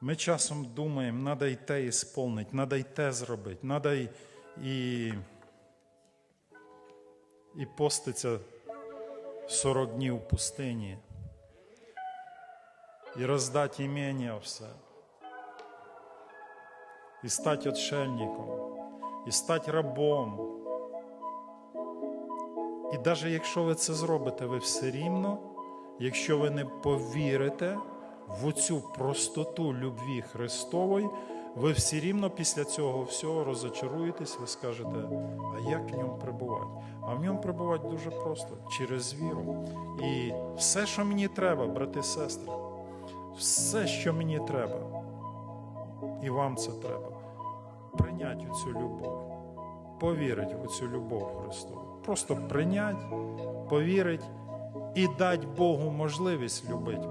Ми часом думаємо, треба й те ісполнити, треба й те зробити, треба й, і, і поститься 40 днів в пустині, і роздати імення все, і стати отшельником, і стати рабом. І навіть якщо ви це зробите, ви все рівно, якщо ви не повірите в цю простоту любві Христової, ви все рівно після цього всього розочаруєтесь, ви скажете, а як в ньому перебувати? А в ньому перебувати дуже просто через віру. І все, що мені треба, брати і сестри, все, що мені треба, і вам це треба, прийняти цю любов повірить в цю любов Христову. Просто прийнять, повірить і дать Богу можливість любити